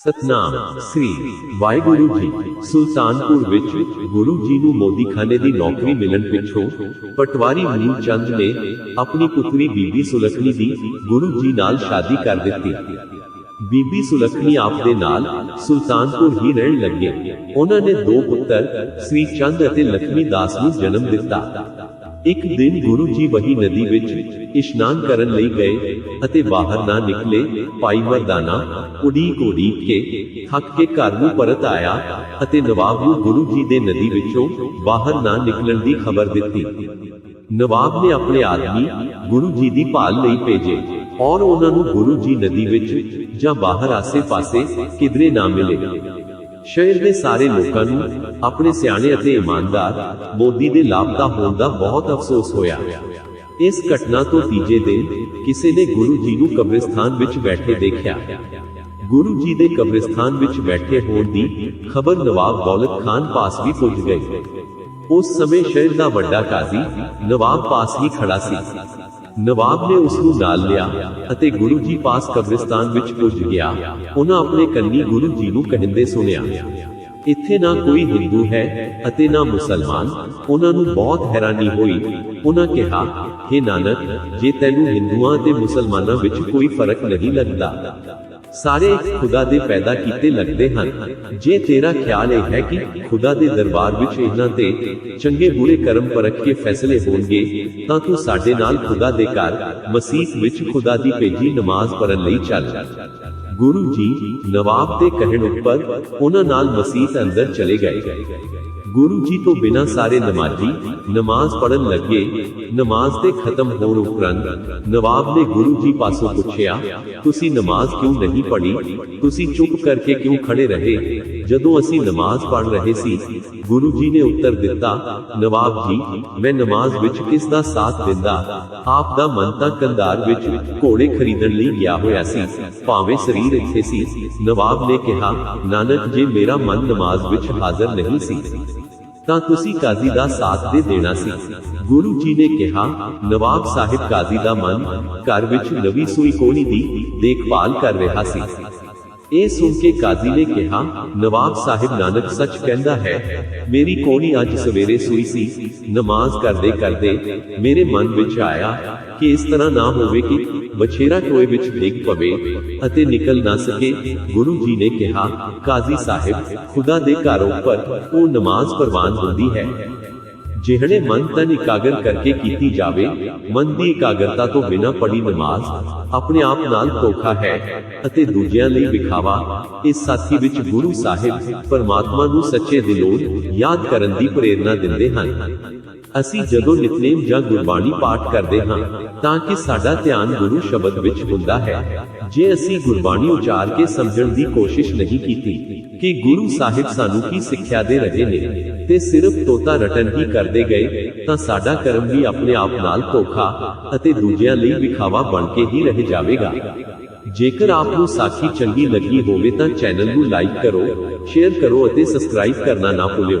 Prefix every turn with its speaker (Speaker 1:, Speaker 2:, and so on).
Speaker 1: ਸਤਨਾਮ ਸ੍ਰੀ ਵਾਹਿਗੁਰੂ ਜੀ, ਸੁਲਤਾਨਪੁਰ ਵਿੱਚ ਗੁਰੂ ਜੀ ਨੂੰ ਮੋਦੀਖਾਨੇ ਦੀ ਨੌਕਰੀ ਮਿਲਣ ਪਿੱਛੋਂ ਪਟਵਾਰੀ ਮੀਰ ਚੰਦ ਨੇ ਆਪਣੀ ਪੁੱਤਰੀ ਬੀਬੀ ਸੁਲਖਣੀ ਦੀ ਗੁਰੂ ਜੀ ਨਾਲ ਸ਼ਾਦੀ ਕਰ ਦਿੱਤੀ। ਬੀਬੀ ਸੁਲਖਣੀ ਆਪ ਦੇ ਨਾਲ ਸੁਲਤਾਨਪੁਰ ਹੀ ਰਹਿਣ ਲੱਗੇ। ਉਹਨਾਂ ਨੇ ਦੋ ਪੁੱਤਰ, ਸ੍ਰੀ ਚੰਦ ਅਤੇ ਲਖਮੀ ਦਾਸ ਨੂੰ ਜਨਮ ਦਿੱਤਾ। ਇੱਕ ਦਿਨ ਗੁਰੂ ਜੀ ਵਹੀ ਨਦੀ ਵਿੱਚ ਇਸ਼ਨਾਨ ਕਰਨ ਲਈ ਗਏ। ਅਤੇ ਬਾਹਰ ਨਾ ਨਿਕਲੇ, ਭਾਈ ਮਰਦਾਨਾ ਉਡੀਕ ਉਡੀਕ ਕੇ, ਥੱਕ ਕੇ ਘਰ ਨੂੰ ਪਰਤ ਆਇਆ ਅਤੇ ਨਵਾਬ ਨੂੰ ਗੁਰੂ ਜੀ ਦੇ ਨਦੀ ਵਿੱਚੋਂ ਬਾਹਰ ਨਾ ਨਿਕਲਣ ਦੀ ਖਬਰ ਦਿੱਤੀ। ਨਵਾਬ ਨੇ ਆਪਣੇ ਆਦਮੀ ਗੁਰੂ ਜੀ ਦੀ ਭਾਲ ਲਈ ਭੇਜੇ ਔਰ ਉਹਨਾਂ ਨੂੰ ਗੁਰੂ ਜੀ ਨਦੀ ਵਿੱਚ ਜਾਂ ਬਾਹਰ ਆਸੇ-ਪਾਸੇ ਕਿਧਰੇ ਨਾ ਮਿਲੇ। ਸ਼ਹਿਰ ਦੇ ਸਾਰੇ ਲੋਕਾਂ ਨੂੰ ਆਪਣੇ ਸਿਆਣੇ ਅਤੇ ਇਮਾਨਦਾਰ ਮੋਦੀ ਦੇ ਲਾਪਤਾ ਹੋਣ ਦਾ ਬਹੁਤ ਅਫਸੋਸ ਹੋਇਆ। ਇਸ ਘਟਨਾ ਤੋਂ ਤੀਜੇ ਦਿਨ ਕਿਸੇ ਨੇ ਗੁਰੂ ਜੀ ਨੂੰ ਕਬਰਿਸਤਾਨ ਵਿੱਚ ਬੈਠੇ ਦੇਖਿਆ। ਗੁਰੂ ਜੀ ਦੇ ਕਬਰਿਸਤਾਨ ਵਿੱਚ ਬੈਠੇ ਹੋਣ ਦੀ ਖਬਰ ਨਵਾਬ ਦੌਲਤ ਖਾਨ ਪਾਸ ਵੀ ਪੁੱਜ ਗਈ ਉਸ ਸਮੇਂ ਸ਼ਹਿਰ ਦਾ ਵੱਡਾ ਕਾਜ਼ੀ ਨਵਾਬ ਪਾਸ ਹੀ ਖੜਾ ਸੀ। ਨਵਾਬ ਨੇ ਉਸ ਨੂੰ ਨਾਲ ਲਿਆ ਅਤੇ ਗੁਰੂ ਜੀ ਪਾਸ ਕਬਰਿਸਤਾਨ ਵਿੱਚ ਪੁੱਜ ਗਿਆ। ਉਹਨਾਂ ਆਪਣੇ ਕੰਨੀ ਗੁਰੂ ਜੀ ਨੂੰ ਕਹਿੰਦੇ ਸੁਣਿਆ। ਇੱਥੇ ਨਾ ਕੋਈ ਹਿੰਦੂ ਹੈ ਅਤੇ ਨਾ ਮੁਸਲਮਾਨ। ਉਹਨਾਂ ਨੂੰ ਬਹੁਤ ਹੈਰਾਨੀ ਹੋਈ। ਉਹਨਾਂ ਕਿਹਾ हे ਨਾਨਕ, ਜੇ ਤੈਨੂੰ ਹਿੰਦੂਆਂ ਤੇ ਮੁਸਲਮਾਨਾਂ ਵਿੱਚ ਕੋਈ ਫ਼ਰਕ ਨਹੀਂ ਲੱਗਦਾ, ਸਾਰੇ ਖੁਦਾ ਦੇ ਪੈਦਾ ਕੀਤੇ ਲੱਗਦੇ ਹਨ। ਜੇ ਤੇਰਾ ਖਿਆਲ ਇਹ ਹੈ ਕਿ ਖੁਦਾ ਦੇ ਦਰਬਾਰ ਵਿੱਚ ਇਹਨਾਂ ਤੇ ਚੰਗੇ ਬੁਰੇ ਕਰਮ ਪਰਖ ਕੇ ਫੈਸਲੇ ਹੋਣਗੇ, ਤਾਂ ਤੂੰ ਸਾਡੇ ਨਾਲ ਖੁਦਾ ਦੇ ਘਰ ਮਸੀਹ ਵਿੱਚ ਖੁਦਾ ਦੀ ਭੇਜੀ ਨਮਾਜ਼ ਪੜਨ ਲਈ ਚੱਲ। ਗੁਰੂ ਜੀ ਨਵਾਬ ਦੇ ਕਹਿਣ ਉੱਪਰ ਉਹਨਾਂ ਨਾਲ ਮਸੀਤ ਅੰਦਰ ਚਲੇ ਗਏ ਗੁਰੂ ਜੀ ਤੋਂ ਬਿਨਾਂ ਸਾਰੇ ਨਮਾਜ਼ੀ ਨਮਾਜ਼ ਪੜਨ ਲੱਗੇ ਨਮਾਜ਼ ਦੇ ਖਤਮ ਹੋਣ ਉਪਰੰਤ ਨਵਾਬ ਨੇ ਗੁਰੂ ਜੀ ਪਾਸੋਂ ਪੁੱਛਿਆ ਤੁਸੀਂ ਨਮਾਜ਼ ਕਿਉਂ ਨਹੀਂ ਪੜ੍ਹੀ ਤੁਸੀਂ ਚੁੱਪ ਕਰਕੇ ਕਿਉਂ ਖੜੇ ਰਹੇ ਜਦੋਂ ਅਸੀਂ ਨਮਾਜ਼ ਪੜ੍ਹ ਰਹੇ ਸੀ, ਗੁਰੂ ਜੀ ਨੇ ਉੱਤਰ ਦਿੱਤਾ, ਨਵਾਬ ਜੀ, ਮੈਂ ਨਮਾਜ਼ ਵਿੱਚ ਕਿਸ ਦਾ ਸਾਥ ਦਿੰਦਾ? ਆਪ ਦਾ ਮਨ ਤਾਂ ਕੰਧਾਰ ਵਿੱਚ ਘੋੜੇ ਖਰੀਦਣ ਲਈ ਗਿਆ ਹੋਇਆ ਸੀ। ਭਾਵੇਂ ਸਰੀਰ ਇੱਥੇ ਸੀ, ਨਵਾਬ ਨੇ ਕਿਹਾ, ਨਾਨਕ, ਜੇ ਮੇਰਾ ਮਨ ਨਮਾਜ਼ ਵਿੱਚ ਹਾਜ਼ਰ ਨਹੀਂ ਸੀ, ਤਾਂ ਤੁਸੀਂ ਕਾਜ਼ੀ ਦਾ ਸਾਥ ਦੇ ਦੇਣਾ ਸੀ। ਗੁਰੂ ਜੀ ਨੇ ਕਿਹਾ, ਨਵਾਬ ਸਾਹਿਬ ਕਾਜ਼ੀ ਦਾ ਮਨ ਘਰ ਵਿੱਚ ਨਵੀਂ ਸੂਈ ਕੋਣੀ ਦੀ ਦੇਖਭਾਲ ਕਰ ਰਿਹਾ ਸੀ। ਇਹ ਸੁਣ ਕੇ ਕਾਜ਼ੀ ਨੇ ਕਿਹਾ ਨਵਾਬ ਸਾਹਿਬ ਨਾਨਕ ਸੱਚ ਕਹਿੰਦਾ ਹੈ, ਮੇਰੀ ਕੋਣੀ ਅੱਜ ਸਵੇਰੇ ਸੂਈ ਸੀ, ਨਮਾਜ਼ ਕਰਦੇ ਕਰਦੇ ਮੇਰੇ ਮਨ ਵਿੱਚ ਆਇਆ ਕਿ ਇਸ ਤਰ੍ਹਾਂ ਨਾ ਹੋਵੇ ਕਿ ਬਛੇਰਾ ਟੋਏ ਵਿੱਚ ਡਿੱਗ ਪਵੇ ਅਤੇ ਨਿਕਲ ਨਾ ਸਕੇ। ਗੁਰੂ ਜੀ ਨੇ ਕਿਹਾ, ਕਾਜ਼ੀ ਸਾਹਿਬ, ਖੁਦਾ ਦੇ ਘਰ ਉੱਪਰ ਉਹ ਨਮਾਜ਼ ਪ੍ਰਵਾਨ ਹੁੰਦੀ ਹੈ। ਜਿਹੜੇ ਮਨ ਤਨ ਇਕਾਗਰ ਕਰਕੇ ਕੀਤੀ ਜਾਵੇ, ਮਨ ਦੀ ਇਕਾਗਰਤਾ ਤੋਂ ਬਿਨਾਂ ਪੜੀ ਨਮਾਜ਼ ਆਪਣੇ ਆਪ ਨਾਲ ਧੋਖਾ ਹੈ ਅਤੇ ਦੂਜਿਆਂ ਲਈ ਵਿਖਾਵਾ, ਇਸ ਸਾਥੀ ਵਿੱਚ ਗੁਰੂ ਸਾਹਿਬ ਪਰਮਾਤਮਾ ਨੂੰ ਸੱਚੇ ਦਿਲੋਂ ਯਾਦ ਕਰਨ ਦੀ ਪ੍ਰੇਰਣਾ ਦਿੰਦੇ ਹਨ। ਅਸੀਂ ਜਦੋਂ ਨਿਤਨੇਮ ਜਾਂ ਗੁਰਬਾਣੀ ਪਾਠ ਕਰਦੇ ਹਾਂ, ਤਾਂ ਕਿ ਸਾਡਾ ਧਿਆਨ ਗੁਰੂ ਸ਼ਬਦ ਵਿੱਚ ਹੁੰਦਾ ਹੈ। ਜੇ ਅਸੀਂ ਗੁਰਬਾਣੀ ਉਚਾਰ ਕੇ ਸਮਝਣ ਦੀ ਕੋਸ਼ਿਸ਼ ਨਹੀਂ ਕੀਤੀ ਕਿ ਗੁਰੂ ਸਾਹਿਬ ਸਾਨੂੰ ਕੀ ਸਿੱਖਿਆ ਦੇ ਰਹੇ ਨੇ ਤੇ ਸਿਰਫ ਤੋਤਾ ਰਟਨ ਹੀ ਕਰਦੇ ਗਏ, ਤਾਂ ਸਾਡਾ ਕਰਮ ਵੀ ਆਪਣੇ ਆਪ ਨਾਲ ਧੋਖਾ ਅਤੇ ਦੂਜਿਆਂ ਲਈ ਵਿਖਾਵਾ ਬਣ ਕੇ ਹੀ ਰਹਿ ਜਾਵੇਗਾ। ਜੇਕਰ ਆਪ ਨੂੰ ਸਾਖੀ ਚੰਗੀ ਲੱਗੀ ਹੋਵੇ ਤਾਂ ਚੈਨਲ ਨੂੰ ਲਾਈਕ ਕਰੋ, ਸ਼ੇਅਰ ਕਰੋ ਅਤੇ ਸਬਸਕ੍ਰਾਈਬ ਕਰਨਾ ਨਾ ਭੁੱਲਿਓ।